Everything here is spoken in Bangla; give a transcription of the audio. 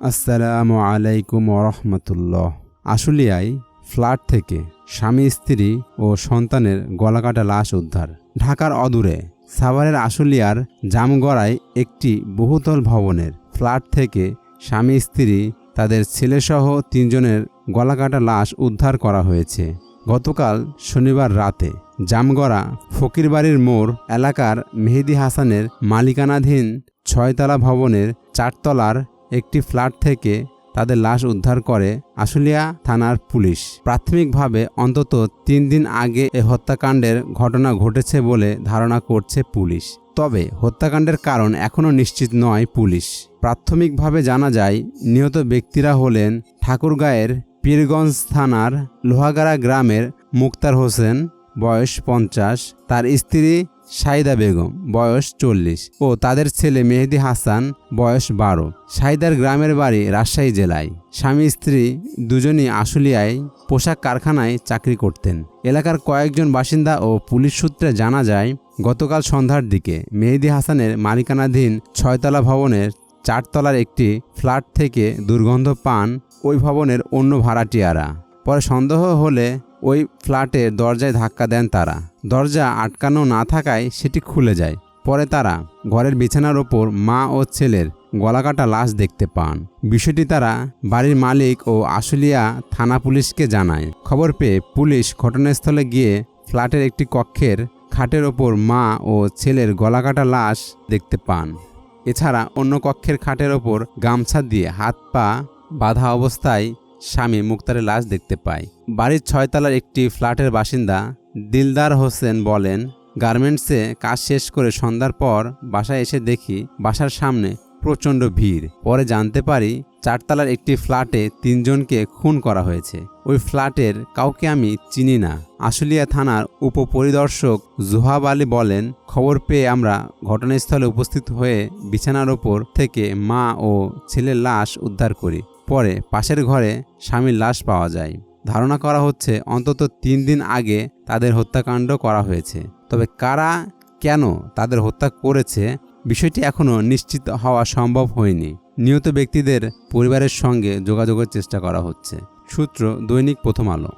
আসসালামু আলাইকুম রহমতুল্লাহ আশুলিয়ায় ফ্ল্যাট থেকে স্বামী, স্ত্রী ও সন্তানের গলাকাটা লাশ উদ্ধার। ঢাকার অদূরে সাভারের আশুলিয়ার জামগড়ায় একটি বহুতল ভবনের ফ্ল্যাট থেকে স্বামী, স্ত্রী, তাদের ছেলেসহ তিনজনের গলাকাটা লাশ উদ্ধার করা হয়েছে। গতকাল শনিবার রাতে জামগড়া ফকিরবাড়ির মোড় এলাকার মেহেদি হাসানের মালিকানাধীন ছয়তলা ভবনের চারতলার একটি ফ্ল্যাট থেকে তাদের লাশ উদ্ধার করে আশুলিয়া থানার পুলিশ। প্রাথমিকভাবে অন্তত তিন দিন আগে এ হত্যাকাণ্ডের ঘটনা ঘটেছে বলে ধারণা করছে পুলিশ। তবে হত্যাকাণ্ডের কারণ এখনও নিশ্চিত নয় পুলিশ। প্রাথমিকভাবে জানা যায়, নিহত ব্যক্তিরা হলেন ঠাকুরগাঁয়ের পীরগঞ্জ থানার লোহাগাড়া গ্রামের মুক্তার হোসেন, বয়স পঞ্চাশ। তার স্ত্রী সাইদা বেগম, বয়স চল্লিশ, ও তাদের ছেলে মেহেদি হাসান, বয়স বারো। সাইদার গ্রামের বাড়ি রাজশাহী জেলায়। স্বামী, স্ত্রী দুজনই আশুলিয়ায় পোশাক কারখানায় চাকরি করতেন। এলাকার কয়েকজন বাসিন্দা ও পুলিশ সূত্রে জানা যায়, গতকাল সন্ধ্যার দিকে মেহেদি হাসানের মালিকানাধীন ছয়তলা ভবনের চারতলার একটি ফ্ল্যাট থেকে দুর্গন্ধ পান ওই ভবনের অন্য ভাড়াটিয়ারা। পরে সন্দেহ হলে ওই ফ্ল্যাটের দরজায় ধাক্কা দেন তারা। দরজা আটকানো না থাকায় সেটি খুলে যায়। পরে তারা ঘরের বিছানার ওপর মা ও ছেলের গলাকাটা লাশ দেখতে পান। বিষয়টি তারা বাড়ির মালিক ও আশুলিয়া থানা পুলিশকে জানায়। খবর পেয়ে পুলিশ ঘটনাস্থলে গিয়ে ফ্ল্যাটের একটি কক্ষের খাটের ওপর মা ও ছেলের গলাকাটা লাশ দেখতে পান। এছাড়া অন্য কক্ষের খাটের ওপর গামছা দিয়ে হাত পা বাঁধা অবস্থায় স্বামী মুক্তারের লাশ দেখতে পায়। বাড়ির ছয়তলার একটি ফ্ল্যাটের বাসিন্দা দিলদার হোসেন বলেন, গার্মেন্টসে কাজ শেষ করে সন্ধ্যার পর বাসায় এসে দেখি বাসার সামনে প্রচণ্ড ভিড়। পরে জানতে পারি চারতলার একটি ফ্ল্যাটে তিনজনকে খুন করা হয়েছে। ওই ফ্ল্যাটের কাউকে আমি চিনি না। আশুলিয়া থানার উপপরিদর্শক জুহাব আলী বলেন, খবর পেয়ে আমরা ঘটনাস্থলে উপস্থিত হয়ে বিছানার ওপর থেকে মা ও ছেলের লাশ উদ্ধার করি। পরে পাশের ঘরে স্বামীর লাশ পাওয়া যায়। ধারণা করা হচ্ছে অন্তত তিন দিন আগে তাদের হত্যাকাণ্ড করা হয়েছে। তবে কারা, কেন তাদের হত্যা করেছে, বিষয়টি এখনও নিশ্চিত হওয়া সম্ভব হয়নি। নিহত ব্যক্তিদের পরিবারের সঙ্গে যোগাযোগের চেষ্টা করা হচ্ছে। সূত্র দৈনিক প্রথম আলো।